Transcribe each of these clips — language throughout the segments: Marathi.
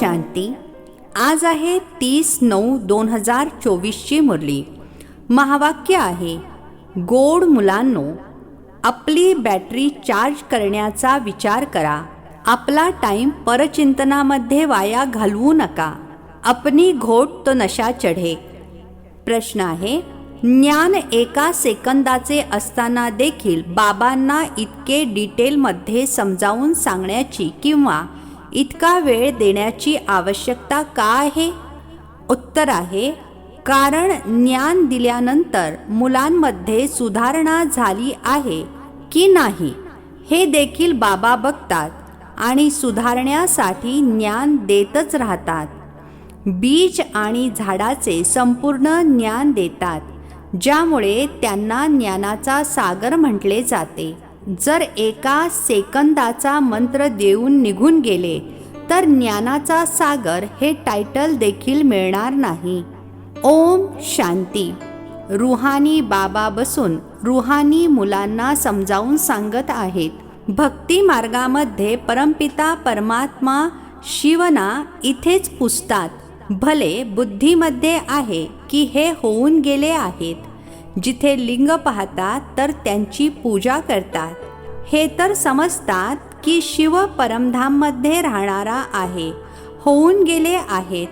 शांती. आज आहे तीस नऊ दोन हजार चोवीसची मुरली. महावाक्य आहे गोड मुलांनो आपली बॅटरी चार्ज करण्याचा विचार करा. आपला टाईम परचिंतनामध्ये वाया घालवू नका. अपनी घोट तो नशा चढे. प्रश्न आहे ज्ञान एका सेकंदाचे असताना देखील बाबांना इतके डिटेलमध्ये समजावून सांगण्याची किंवा इतका वेळ देण्याची आवश्यकता का आहे? उत्तर आहे कारण ज्ञान दिल्यानंतर मुलांमध्ये सुधारणा झाली आहे की नाही हे देखील बाबा बघतात आणि सुधारण्यासाठी ज्ञान देतच राहतात. बीज आणि झाडाचे संपूर्ण ज्ञान देतात ज्यामुळे त्यांना ज्ञानाचा सागर म्हटले जाते. जर एका सेकंदाचा मंत्र देऊन निघून गेले तर ज्ञानाचा सागर हे टायटल देखील मिळणार नाही. ओम शांती. रुहानी बाबा बसून रुहानी मुलांना समजावून सांगत आहेत. भक्ती मार्गामध्ये परमपिता परमात्मा शिवना इथेच पुसतात. भले बुद्धीमध्ये आहे की हे होऊन गेले आहेत. जिथे लिंग पाहतात तर त्यांची पूजा करतात. हे तर समजतात की शिव परमधाममध्ये राहणारा आहे होऊन गेले आहेत.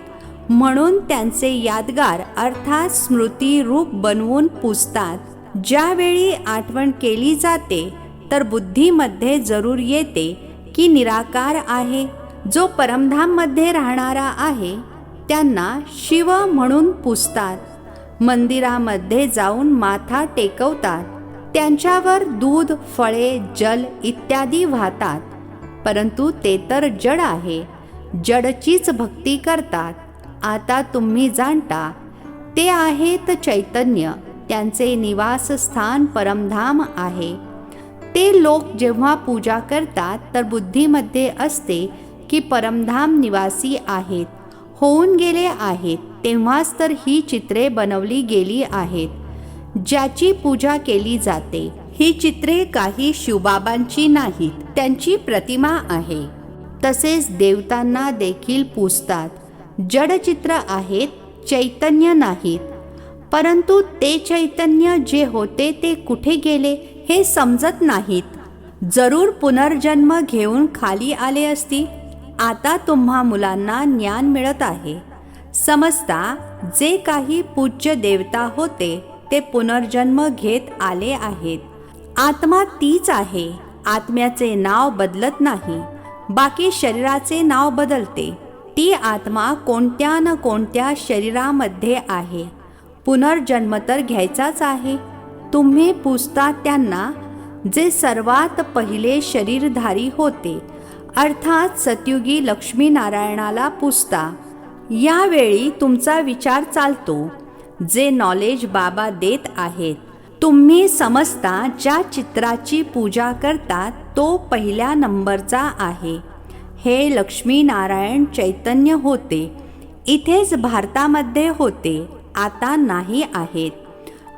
म्हणून त्यांचे यादगार अर्थात स्मृती रूप बनवून पुजतात. ज्यावेळी आठवण केली जाते तर बुद्धीमध्ये जरूर येते की निराकार आहे. जो परमधाममध्ये राहणारा आहे त्यांना शिव म्हणून पुजतात. मंदिरामध्ये जाऊन माथा टेकवतात. त्यांच्यावर दूध फळे जल इत्यादी वाहतात. परंतु ते तर जड आहे. जडचीच भक्ती करतात. आता तुम्ही जाणता ते आहेत चैतन्य. त्यांचे निवासस्थान परमधाम आहे. ते लोक जेव्हा पूजा करतात तर बुद्धीमध्ये असते की परमधाम निवासी आहेत. होऊन गेले आहेत तेव्हाच तर ही चित्रे बनवली गेली आहेत. ज्याची पूजा केली जाते ही चित्रे काही शिवबाबांची नाहीत त्यांची प्रतिमा आहे. तसेच देवतांना देखील पूजतात. जडचित्र आहेत चैतन्य नाहीत. परंतु ते चैतन्य जे होते ते कुठे गेले हे समजत नाहीत. जरूर पुनर्जन्म घेऊन खाली आले असती आता तुम्हा मुलांना ज्ञान मिळत आहे. समजता जे काही पूज्य देवता होते ते पुनर्जन्म घेत आले आहेत. आत्मा तीच आहे. आत्म्याचे नाव बदलत नाही. बाकी शरीराचे नाव बदलते. ती आत्मा कोणत्या न कोणत्या शरीरामध्ये आहे. पुनर्जन्म तर घ्यायचाच आहे. तुम्ही पुजता त्यांना जे सर्वात पहिले शरीरधारी होते. अर्थात सत्युगी लक्ष्मीनारायणाला पुजता यावेळी तुमचा विचार चालतो. जे नॉलेज बाबा देत आहेत तुम्ही समजता ज्या चित्राची पूजा करतात तो पहिल्या नंबरचा आहे. हे लक्ष्मीनारायण चैतन्य होते. इथेच भारतामध्ये होते आता नाही आहेत.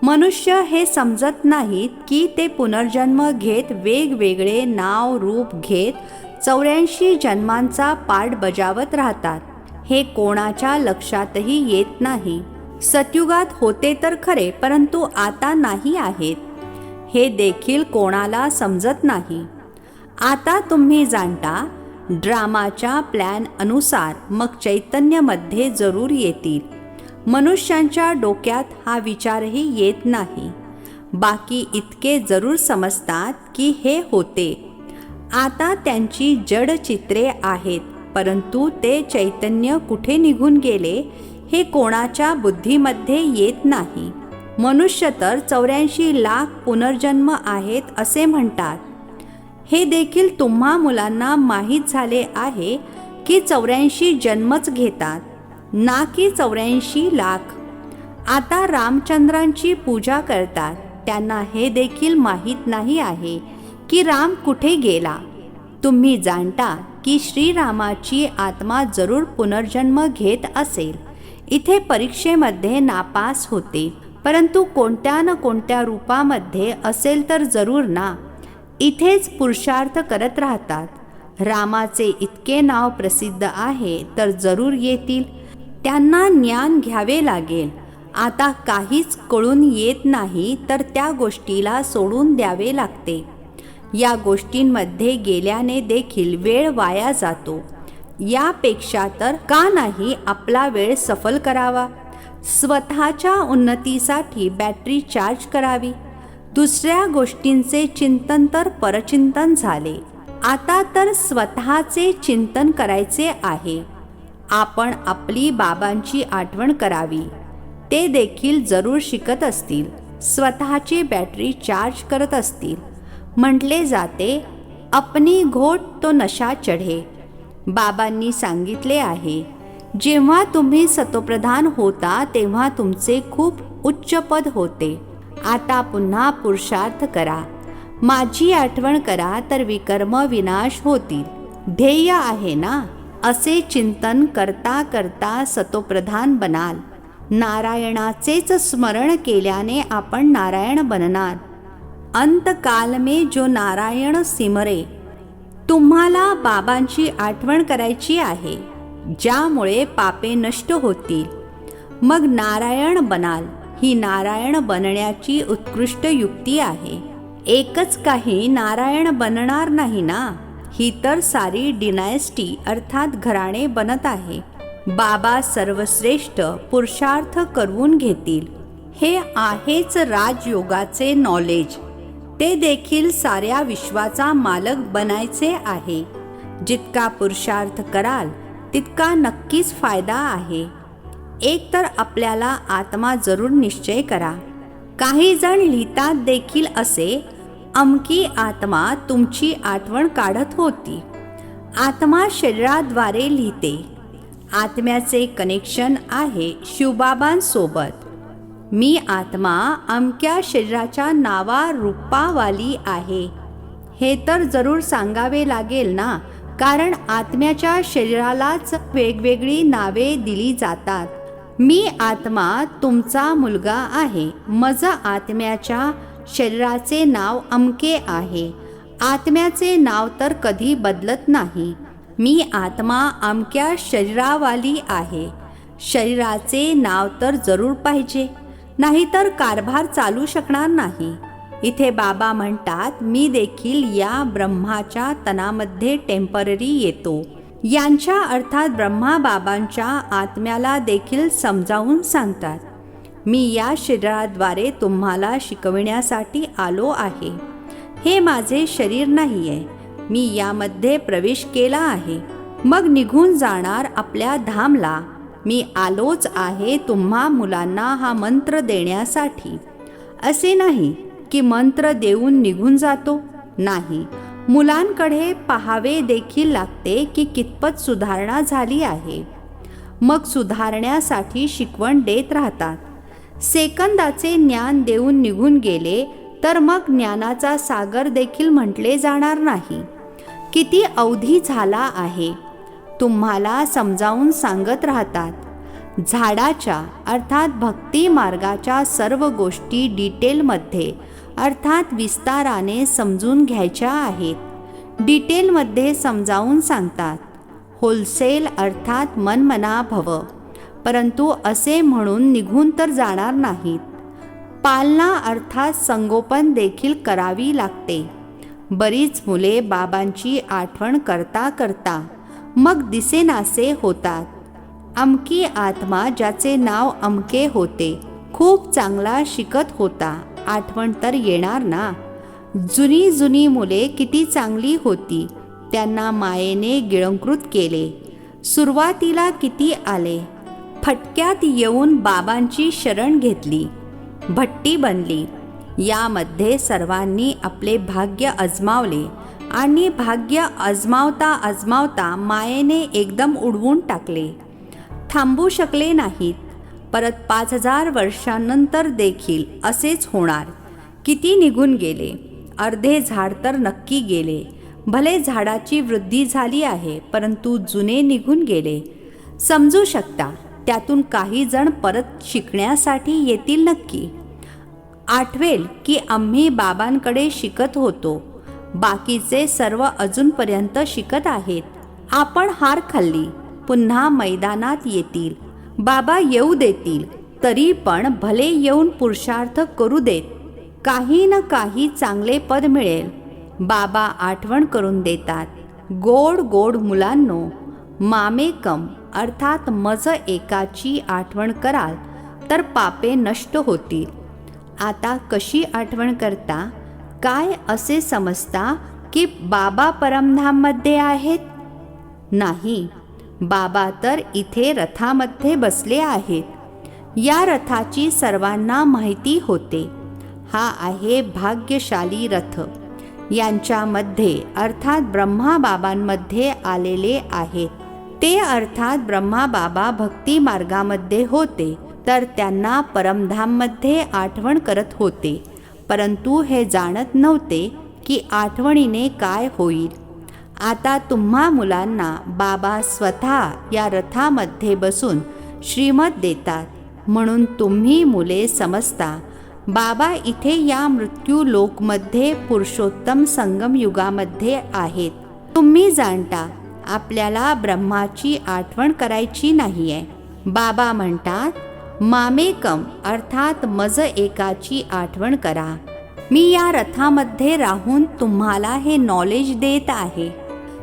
मनुष्य हे समजत नाहीत की ते पुनर्जन्म घेत वेगवेगळे नाव रूप घेत चौऱ्याऐंशी जन्मांचा पाठ बजावत राहतात. हे कोणाच्या लक्षातही येत नाही. सत्युगात होते तर खरे परंतु आता नाही आहेत. हे देखील कोणाला समजत नाही. आता तुम्ही जाणता ड्रामाच्या प्लॅन अनुसार मग चैतन्यमध्ये जरूर येतील. मनुष्यांच्या डोक्यात हा विचारही येत नाही. बाकी इतके जरूर समजतात की हे होते. आता त्यांची जड चित्रे आहेत परंतु ते चैतन्य कुठे निघून गेले हे कोणाच्या बुद्धीमध्ये येत नाही. मनुष्य तर चौऱ्याऐंशी लाख पुनर्जन्म आहेत असे म्हणतात. हे देखील तुम्हा मुलांना माहीत झाले आहे की चौऱ्याऐंशी जन्मच घेतात ना की चौऱ्याऐंशी लाख. आता रामचंद्रांची पूजा करतात त्यांना हे देखील माहीत नाही आहे की राम कुठे गेला? तुम्ही जाणता की श्रीरामाची आत्मा जरूर पुनर्जन्म घेत असेल. इथे परीक्षेमध्ये नापास होते. परंतु कोणत्या न कोणत्या रूपामध्ये असेल तर जरूर ना. इथेच पुरुषार्थ करत राहतात. रामाचे इतके नाव प्रसिद्ध आहे तर जरूर येतील. त्यांना ज्ञान घ्यावे लागेल. आता काहीच कळून येत नाही तर त्या गोष्टीला सोडून द्यावे लागते. या गोष्टींमध्ये गेल्याने देखील वेळ वाया जातो. यापेक्षा तर का नाही आपला वेळ सफल करावा? स्वतःच्या उन्नतीसाठी बॅटरी चार्ज करावी. दुसऱ्या गोष्टींचे चिंतन तर परचिंतन झाले. आता तर स्वतःचे चिंतन करायचे आहे. आपण आपली बाबांची आठवण करावी. ते देखील जरूर शिकत असतील. स्वतःची बॅटरी चार्ज करत असतील. म्हटले जाते अपनी घोट तो नशा चढे. बाबांनी सांगितले आहे जेव्हा तुम्ही सतोप्रधान होता तेव्हा तुमचे खूप उच्च पद होते. आता पुन्हा पुरुषार्थ करा. माझी आठवण करा तर विकर्म विनाश होतील. ध्येय आहे ना? असे चिंतन करता करता सतोप्रधान बनाल. नारायणाचेच स्मरण केल्याने आपण नारायण बनणार. अंतकाल में जो नारायण सिमरे तुम्हाला बाबांची आठवण करायची आहे ज्यामुळे पापे नष्ट होतील. मग नारायण बनाल ही नारायण बनण्याची उत्कृष्ट युक्ती आहे. एकच काही नारायण बनणार नाही ना? ही तर सारी डिनायस्टी अर्थात घराणे बनत आहे. बाबा सर्वश्रेष्ठ पुरुषार्थ करवून घेतील. हे आहेच राजयोगाचे नॉलेज ते देखील साऱ्या विश्वाचा मालक बनायचे आहे. जितका पुरुषार्थ कराल तितका नक्कीच फायदा आहे. एक तर आपल्याला आत्मा जरूर निश्चय करा. काही जण लिहितात देखील असे अमकी आत्मा तुमची आठवण काढत होती. आत्मा शरीराद्वारे लिहिते. आत्म्याचे कनेक्शन आहे शिवबाबांसोबत मी आत्मा अमक्या शरीराच्या नावा रूपावाली आहे. हे तर जरूर सांगावे लागेल ना? कारण आत्म्याच्या शरीरालाच वेगवेगळी नावे दिली जातात. मी आत्मा तुमचा मुलगा आहे. मज आत्म्याच्या शरीराचे नाव अमके आहे. आत्म्याचे नाव तर कधी बदलत नाही. मी आत्मा अमक्या शरीरावाली आहे. शरीराचे नाव तर जरूर पाहिजे. नाहीतर कारभार चालू शकणार नाही. इथे बाबा म्हणतात मी देखील या ब्रह्माच्या तनामध्ये टेंपररी येतो. यांच्या अर्थात ब्रह्मा बाबांच्या आत्म्याला देखील समजावून सांगतात. मी या शरीराद्वारे तुम्हाला शिकविण्यासाठी आलो आहे. हे माझे शरीर नाही आहे मी यामध्ये प्रवेश केला आहे. मग निघून जाणार आपल्या धामला. मी आलोच आहे तुम्हा मुलांना हा मंत्र देण्यासाठी. असे नाही की मंत्र देऊन निघून जातो. नाही मुलांकडे पाहावे देखील लागते की कितपत सुधारणा झाली आहे. मग सुधारण्यासाठी शिकवण देत राहतात. सेकंदाचे ज्ञान देऊन निघून गेले तर मग ज्ञानाचा सागर देखील म्हटले जाणार नाही. किती अवधी झाला आहे? तुम्हाला समजावून सांगत राहतात. झाडाच्या अर्थात भक्ती मार्गाच्या सर्व गोष्टी डिटेलमध्ये अर्थात विस्ताराने समजून घ्यायच्या आहेत. डिटेलमध्ये समजावून सांगतात. होलसेल अर्थात मनमना भव. परंतु असे म्हणून निघून तर जाणार नाहीत. पालना अर्थात संगोपन देखील करावी लागते. बरीच मुले बाबांची आठवण करता करता मग दिसेनासे होतात. अमकी आत्मा ज्याचे नाव अमके होते खूप चांगला शिकत होता. आठवण तर येणार ना? जुनी जुनी मुले किती चांगली होती. त्यांना मायेने गिळंकृत केले. सुरुवातीला किती आले? फटक्यात येऊन बाबांची शरण घेतली. भट्टी बनली. यामध्ये सर्वांनी आपले भाग्य अजमावले. आणि भाग्य अजमावता अजमावता मायेने एकदम उडवून टाकले. थांबू शकले नाहीत. परत पाच हजार वर्षांनंतर देखील असेच होणार. किती निघून गेले? अर्धे झाड तर नक्की गेले. भले झाडाची वृद्धी झाली आहे परंतु जुने निघून गेले. समजू शकता त्यातून काही जण परत शिकण्यासाठी येतील नक्की. आठवेल की आम्ही बाबांकडे शिकत होतो. बाकीचे सर्व अजूनपर्यंत शिकत आहेत. आपण हार खाल्ली पुन्हा मैदानात येतील. बाबा येऊ देतील तरी पण भले येऊन पुरुषार्थ करू देत. काही न काही चांगले पद मिळेल. बाबा आठवण करून देतात. गोड गोड मुलांनो मामेकम अर्थात मज एकाची आठवण कराल तर पापे नष्ट होतील. आता कशी आठवण करता? काय असे समजता की बाबा परमधाममध्ये आहेत? नाही. बाबा तर इथे रथामध्ये बसले आहेत. या रथाची सर्वांना माहिती होते. हा आहे भाग्यशाली रथ. यांच्यामध्ये अर्थात ब्रह्मा बाबांमध्ये आलेले आहेत. ते अर्थात ब्रह्मा बाबा भक्ती मार्गामध्ये होते. तर त्यांना परमधाममध्ये आठवण करत होते. परंतु हे जाणत नव्हते की आठवणीने काय होईल. आता तुम्हा मुलांना बाबा स्वतः या रथामध्ये बसून श्रीमत देतात. म्हणून तुम्ही मुले समजता बाबा इथे या मृत्यू लोकमध्ये पुरुषोत्तम संगम युगामध्ये आहेत. तुम्ही जाणता आपल्याला ब्रह्माची आठवण करायची नाही आहे बाबा म्हणतात मामेकम अर्थात मज एकाची आठवण करा. मी या रथामध्ये राहून तुम्हाला हे नॉलेज देत आहे.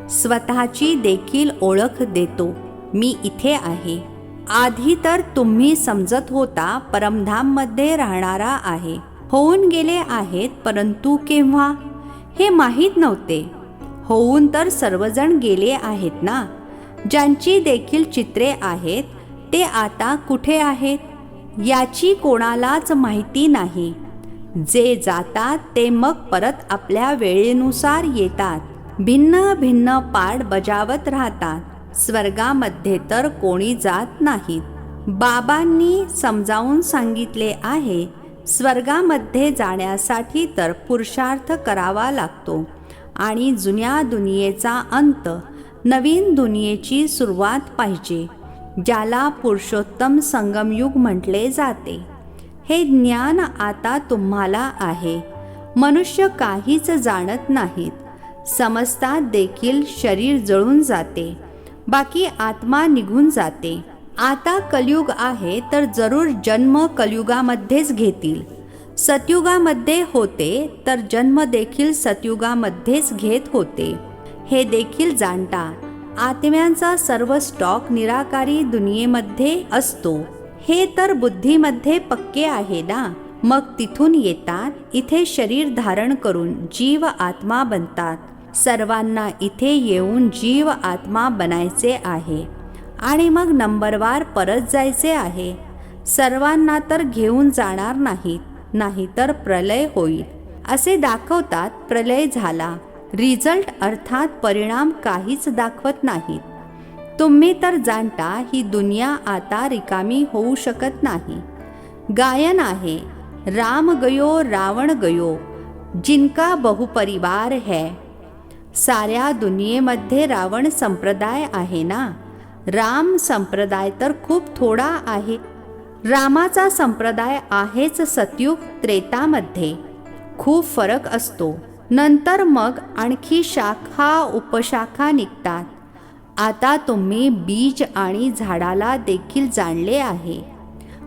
स्वतःची देखील ओळख देतो. मी इथे आहे. आधी तर तुम्ही समजत होता परमधाममध्ये राहणारा आहे. होऊन गेले आहेत परंतु केव्हा? हे माहीत नव्हते. होऊन तर सर्वजण गेले आहेत ना? ज्यांची देखील चित्रे आहेत ते आता कुठे आहेत? याची कोणालाच माहिती नाही. जे जातात ते मग परत आपल्या वेळेनुसार येतात. भिन्न भिन्न पाठ बजावत राहतात. स्वर्गामध्ये तर कोणी जात नाहीत. बाबांनी समजावून सांगितले आहे स्वर्गामध्ये जाण्यासाठी तर पुरुषार्थ करावा लागतो. आणि जुन्या दुनियेचा अंत नवीन दुनियेची सुरुवात पाहिजे. ज्याला पुरुषोत्तम संगमयुग म्हटले जाते. हे ज्ञान आता तुम्हाला आहे. मनुष्य काहीच जाणत नाहीत. समजतात देखील शरीर जळून जाते. बाकी आत्मा निघून जाते. आता कलयुग आहे तर जरूर जन्म कलयुगामध्येच घेतील. सतयुगामध्ये होते तर जन्म देखील सतयुगामध्येच घेत होते. हे देखील जाणता. आत्म्यांचा सर्व स्टॉक निराकारी दुनियेमध्ये असतो. हे तर बुद्धीमध्ये पक्के आहे ना? मग तिथून येतात इथे शरीर धारण करून जीव आत्मा बनतात. सर्वांना इथे येऊन जीव आत्मा बनायचे आहे. आणि मग नंबरवार परत जायचे आहे. सर्वांना तर घेऊन जाणार नाहीत नाहीतर प्रलय होईल. असे दाखवतात प्रलय झाला. रिझल्ट अर्थात परिणाम काहीच दाखवत नाहीत. तुम्ही तर जाणता ही दुनिया आता रिकामी होऊ शकत नाही. गायन आहे राम गयो रावण गयो जिनका बहुपरिवार है. साऱ्या दुनियेमध्ये रावण संप्रदाय आहे ना? राम संप्रदाय तर खूप थोडा आहे. रामाचा संप्रदाय आहेच सतयुग त्रेतामध्ये. खूप फरक असतो. नंतर मग आणखी शाखा उपशाखा निघतात. आता तुम्ही बीज आणि झाडाला देखील जाणले आहे.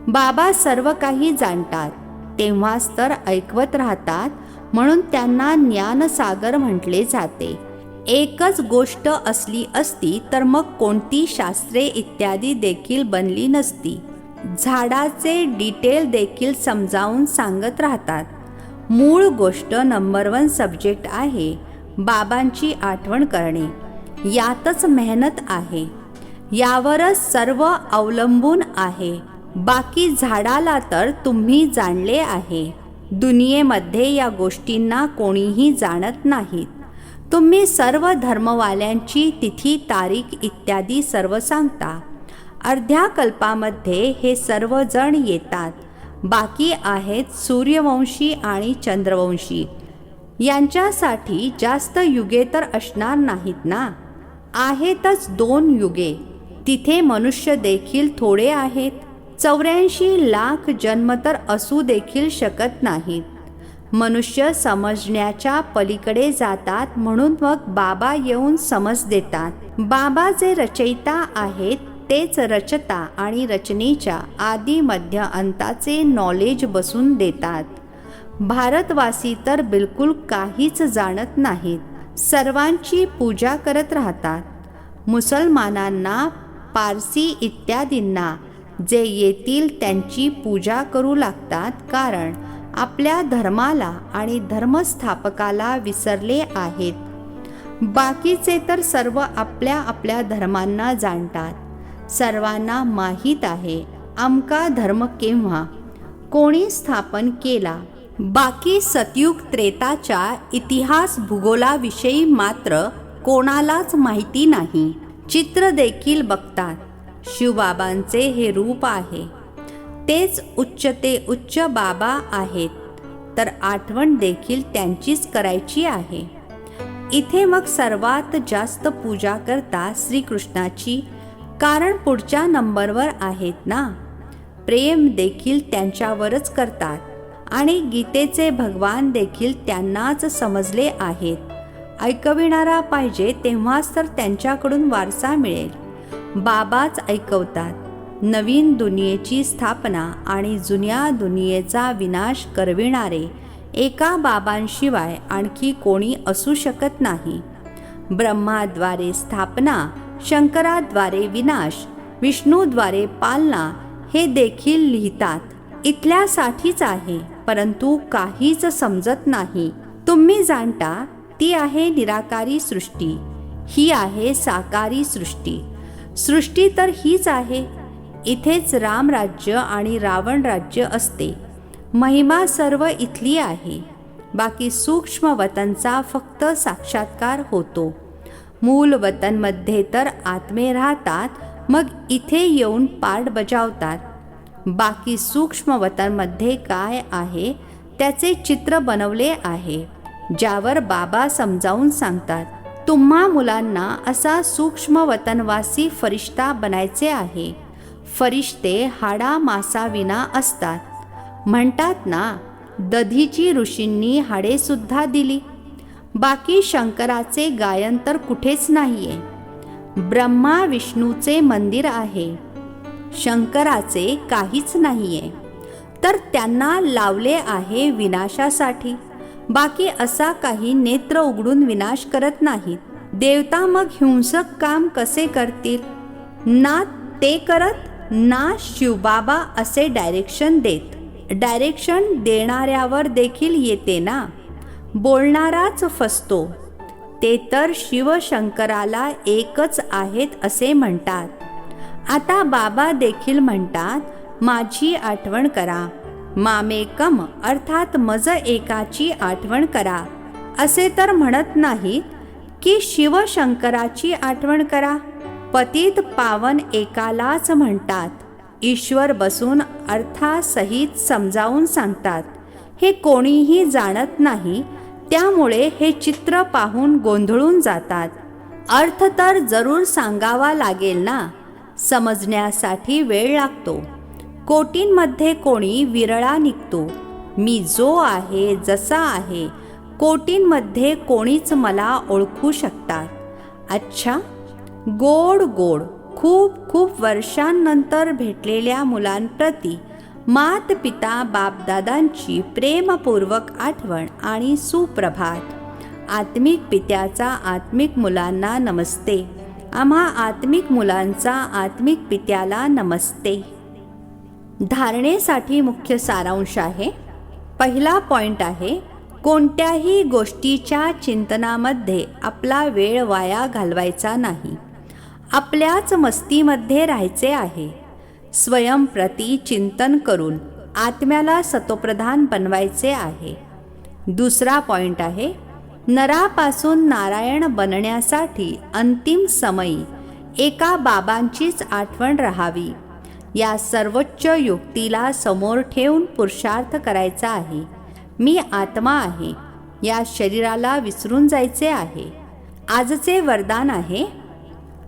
बाबा सर्व काही जाणतात. तेव्हाच तर ऐकवत राहतात. म्हणून त्यांना ज्ञानसागर म्हटले जाते. एकच गोष्ट असली असती तर मग कोणती शास्त्रे इत्यादी देखील बनली नसती. झाडाचे डिटेल देखील समजावून सांगत राहतात. मूळ गोष्ट नंबर वन सब्जेक्ट आहे बाबांची आठवण करणे. यातच मेहनत आहे. यावरच सर्व अवलंबून आहे. बाकी झाडाला तर तुम्ही जाणले आहे. दुनियेमध्ये या गोष्टींना कोणीही जाणत नाहीत. तुम्ही सर्व धर्मवाल्यांची तिथी तारीख इत्यादी सर्व सांगता. अर्ध्या कल्पामध्ये हे सर्वजण येतात. बाकी आहेत सूर्यवंशी आणि चंद्रवंशी. यांच्यासाठी जास्त युगे तर असणार नाहीत ना? आहेतच दोन युगे. तिथे मनुष्य देखील थोडे आहेत. चौऱ्याऐंशी लाख जन्म तर असू देखील शकत नाहीत. मनुष्य समजण्याच्या पलीकडे जातात म्हणून मग बाबा येऊन समज देतात. बाबा जे रचयिता आहेत तेच रचता आणि रचनेच्या आदी मध्य अंताचे नॉलेज बसून देतात. भारतवासी तर बिलकुल काहीच जाणत नाहीत. सर्वांची पूजा करत राहतात. मुसलमानांना पारसी इत्यादींना जे येतील त्यांची पूजा करू लागतात कारण आपल्या धर्माला आणि धर्मस्थापकाला विसरले आहेत. बाकीचे तर सर्व आपल्या आपल्या धर्मांना जाणतात. सर्वांना माहीत आहे. आमका धर्म केव्हा? कोणी स्थापन केला? बाकी सतयुग त्रेताच्या इतिहास भूगोलाविषयी मात्र कोणालाच माहिती नाही. चित्र देखील बघतात. शिवबाबांचे हे रूप आहे. तेच उच्च ते उच्च बाबा आहेत. तर आठवण देखील त्यांचीच करायची आहे. इथे मग सर्वात जास्त पूजा करता श्रीकृष्णाची कारण पुढच्या नंबरवर आहेत ना? प्रेम देखील त्यांच्यावरच करतात आणि गीतेचे भगवान देखील त्यांनाच समजले आहेत. ऐकविणारा पाहिजे तेव्हाच तर त्यांच्याकडून वारसा मिळेल. बाबाच ऐकवतात. नवीन दुनियेची स्थापना आणि जुन्या दुनियेचा विनाश करविणारे एका बाबांशिवाय आणखी कोणी असू शकत नाही. ब्रह्माद्वारे स्थापना शंकराद्वारे विनाश विष्णूद्वारे पालना हे देखील लिहितात. इथल्यासाठीच आहे परंतु काहीच समजत नाही. तुम्ही जाणता ती आहे निराकारी सृष्टी ही आहे साकारी सृष्टी. सृष्टी तर हीच आहे इथेच रामराज्य आणि रावण राज्य असते. महिमा सर्व इथली आहे बाकी सूक्ष्म वतनचा फक्त साक्षात्कार होतो. मूल वतनमध्ये तर आत्मे राहतात मग इथे येऊन पार्ट बजावतात. बाकी सूक्ष्म वतनमध्ये काय आहे त्याचे चित्र बनवले आहे ज्यावर बाबा समजावून सांगतात तुम्हा मुलांना असा सूक्ष्म वतनवासी फरिश्ता बनायचे आहे. फरिश्ते हाडा मासाविना असतात. म्हणतात ना दधीची ऋषींनी हाडेसुद्धा दिली. बाकी शंकराचे गायन तर कुठेच नाहीये. ब्रह्मा विष्णूचे मंदिर आहे. शंकराचे काहीच नाहीये. तर त्यांना लावले आहे विनाशासाठी. बाकी असा काही नेत्र उघडून विनाश करत नाहीत. देवता मग हिंसक काम कसे करतील? ना ते करत ना शिवबाबा असे डायरेक्शन देत. डायरेक्शन देणाऱ्यावर देखील येते ना? बोलणाराच फसतो. ते तर शिवशंकराला एकच आहेत असे म्हणतात. आता बाबा देखील म्हणतात माझी आठवण करा. मामेकम अर्थात मज एकाची आठवण करा. असे तर म्हणत नाहीत की शिवशंकराची आठवण करा. पतित पावन एकालाच म्हणतात. ईश्वर बसून अर्थासहित समजावून सांगतात. हे कोणीही जाणत नाही त्यामुळे हे चित्र पाहून गोंधळून जातात. अर्थ तर जरूर सांगावा लागेल ना? समजण्यासाठी वेळ लागतो. कोटींमध्ये कोणी विरळा निघतो. मी जो आहे जसा आहे कोटींमध्ये कोणीच मला ओळखू शकतात. अच्छा गोड गोड खूप खूप वर्षांनंतर भेटलेल्या मुलांप्रती मात पिता बापदादांची प्रेमपूर्वक आठवण आणि सुप्रभात. आत्मिक पित्याचा आत्मिक मुलांना नमस्ते. आम्हा आत्मिक मुलांचा आत्मिक पित्याला नमस्ते. धारणेसाठी मुख्य सारांश आहे. पहिला पॉइंट आहे कोणत्याही गोष्टीच्या चिंतनामध्ये आपला वेळ वाया घालवायचा नाही. आपल्याच मस्तीमध्ये राहायचे आहे. स्वयंप्रती चिंतन करून आत्म्याला सतोप्रधान बनवायचे आहे. दुसरा पॉइंट आहे नरापासून नारायण बनण्यासाठी अंतिम समयी एका बाबांचीच आठवण राहावी. या सर्वोच्च युक्तीला समोर ठेवून पुरुषार्थ करायचा आहे. मी आत्मा आहे या शरीराला विसरून जायचे आहे. आजचे वरदान आहे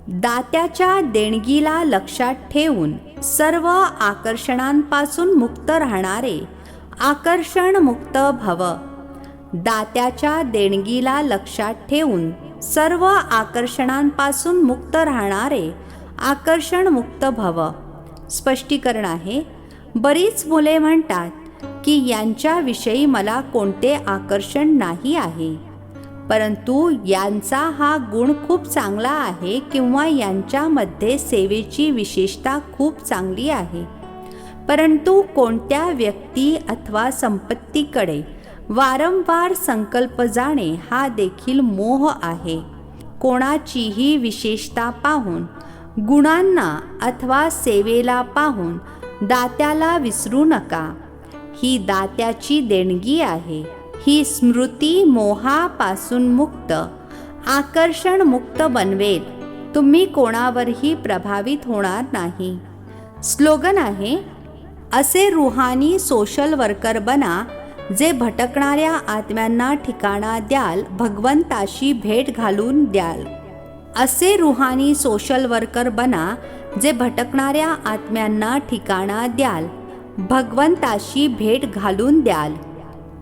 दात्याच्या देणगीला लक्षात ठेवून सर्व आकर्षणांपासून मुक्त राहणारे आकर्षण मुक्त भव. दात्याच्या देणगीला लक्षात ठेवून सर्व आकर्षणांपासून मुक्त राहणारे आकर्षण मुक्त भव. स्पष्टीकरण आहे. बरीच मुले म्हणतात की यांच्याविषयी मला कोणते आकर्षण नाही आहे. परंतु यांचा हा गुण खूप चांगला आहे किंवा यांच्यामध्ये सेवेची विशेषता खूप चांगली आहे. परंतु कोणत्या व्यक्ती अथवा संपत्तीकडे वारंवार संकल्प जाणे हा देखील मोह आहे. कोणाचीही विशेषता पाहून गुणांना अथवा सेवेला पाहून दात्याला विसरू नका. ही दात्याची देणगी आहे. ही स्मृती मोहापासून मुक्त आकर्षण मुक्त बनवेल. तुम्ही कोणावरही प्रभावित होणार नाही. स्लोगन आहे असे रुहानी सोशल वर्कर बना जे भटकणाऱ्या आत्म्यांना ठिकाणा द्याल भगवंताशी भेट घालून द्याल. असे रुहानी सोशल वर्कर बना जे भटकणाऱ्या आत्म्यांना ठिकाणा द्याल भगवंताशी भेट घालून द्याल.